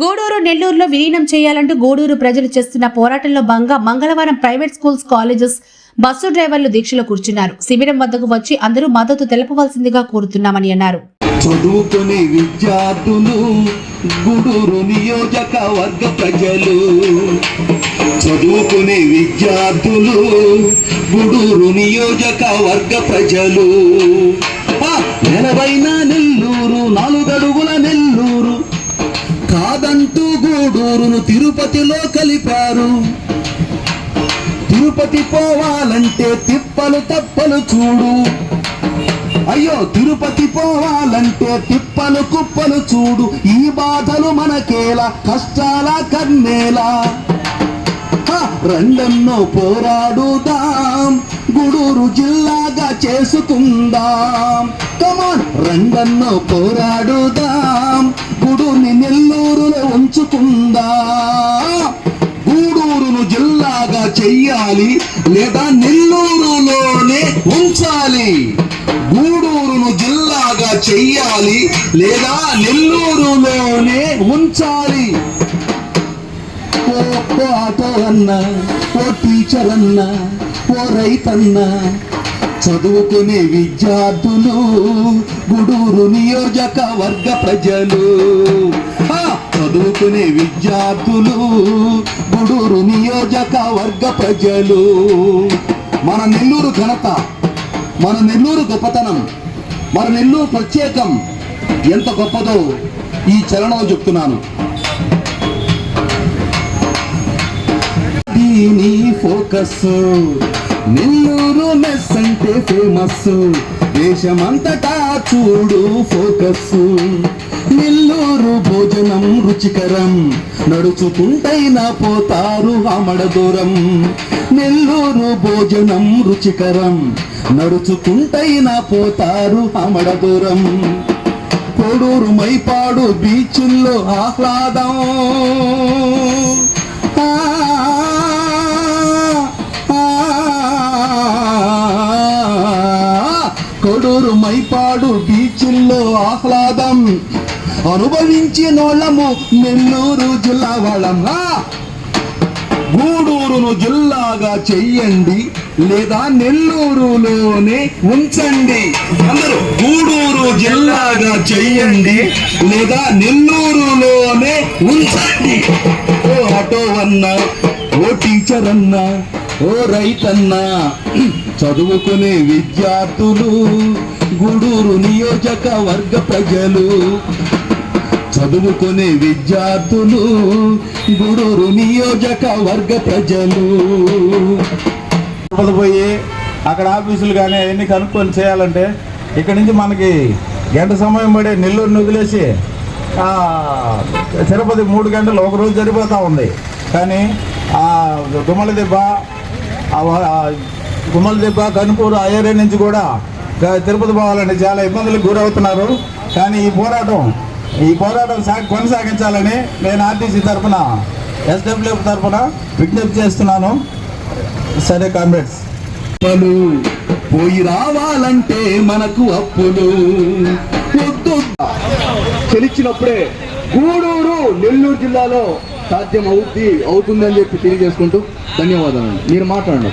గూడూరు నెల్లూరులో విలీనం చేయాలంటూ గూడూరు ప్రజలు చేస్తున్న పోరాటంలో భాగంగా మంగళవారం ప్రైవేట్ స్కూల్స్ కాలేజెస్ బస్సు డ్రైవర్లు దీక్షలో కూర్చున్నారు. శిబిరం వద్దకు వచ్చి అందరూ మద్దతు తెలపవలసిందిగా కోరుతున్నామని అన్నారు. చదువుకునే విద్యార్థులు గూడూరు నియోజకవర్గ ప్రజలు. చదువుకునే విద్యార్థులు గూడూరు నియోజకవర్గ ప్రజలు. ఎనభై నాలుగు గూడూరును తిరుపతిలో కలిపారు. తిరుపతి పోవాలంటే తిప్పలు తప్పలు చూడు. అయ్యో తిరుపతి పోవాలంటే తిప్పలు కుప్పలు చూడు. ఈ బాధలు మనకేలా కష్టాల కన్నేలా. రెండన్నో పోరాడుదాం. గుడూరు జిల్లా చేసుకుందాం. కమాన్ రంగన్న పోరాడుదాం. గుడుని నెల్లూరులో ఉంచుకుందాం. గూడూరును జిల్లాగా చెయ్యాలి లేదా నెల్లూరులోనే ఉంచాలి? గూడూరును జిల్లాగా చెయ్యాలి లేదా నెల్లూరులోనే ఉంచాలి? ఓ ఓ ఆటో అన్న ఓ టీచర్ అన్న ఓ రైతన్న చదువుకునే విద్యార్థులు గుడూరు నియోజకవర్గ ప్రజలు. చదువుకునే విద్యార్థులు గుడూరు నియోజకవర్గ ప్రజలు. మన నెల్లూరు ఘనత మన నెల్లూరు గొప్పతనం మన నెల్లూరు ప్రత్యేకం ఎంత గొప్పదో ఈ చలనం చెప్తున్నాను. దీని ఫోకస్ నెల్లూరు మెస్ అంటే ఫేమస్ దేశమంతటా చూడు ఫోకస్ నెల్లూరు భోజనం రుచికరం. నడుచుకుంటైనా పోతారు ఆమడ దూరం. నెల్లూరు భోజనం రుచికరం. నడుచుకుంటైనా పోతారు ఆమడ దూరం. కోడూరు మైపాడు బీచుల్లో ఆహ్లాదం. కొడూరు మైపాడు బీచుల్లో ఆహ్లాదం. అనుభవించినోళ్ళము నెల్లూరు జిల్లా వాళ్ళంగా. గూడూరును జిల్లాగా చెయ్యండి లేదా నెల్లూరులోనే ఉంచండి. అందరూ గూడూరు జిల్లాగా చెయ్యండి లేదా నెల్లూరులోనే ఉంచండి. ఓ ఆటో అన్నా ఓ టీచర్ అన్నా ఓ రైతన్నా చదువుకునే విద్యార్థులు గూడూరు నియోజకవర్గ ప్రజలు చదువుకునే విద్యార్థులు గుడూరు నియోజకవర్గ ప్రజలు. పోయి అక్కడ ఆఫీసులు కానీ అవన్నీ కనుక్కొని చేయాలంటే ఇక్కడ నుంచి మనకి గంట సమయం పడే నెల్లూరుని వదిలేసి తిరుపతి మూడు గంటలు ఒక రోజు సరిపోతూ ఉంది. కానీ దుమ్మల దెబ్బ గుమ్మల దెబ్బ కనుపూరు ఆ ఏరియా నుంచి కూడా తిరుపతి పోవాలంటే చాలా ఇబ్బందులకు గురవుతున్నారు. కానీ ఈ పోరాటం ఈ పోరాటం సా కొనసాగించాలని నేను ఆర్టీసీ తరఫున ఎస్డబ్ల్యూఎఫ్ తరఫున విజ్ఞప్తి చేస్తున్నాను. సరే కామ్రేడ్స్. పలు పోయి రావాలంటే మనకు అప్పులు. వద్దు. చెలిచ్చినప్పుడే గూడూరు నెల్లూరు జిల్లాలో సాధ్యం అవుద్ది అవుతుందని చెప్పి తెలియజేసుకుంటూ ధన్యవాదాలు. మీరు మాట్లాడండి.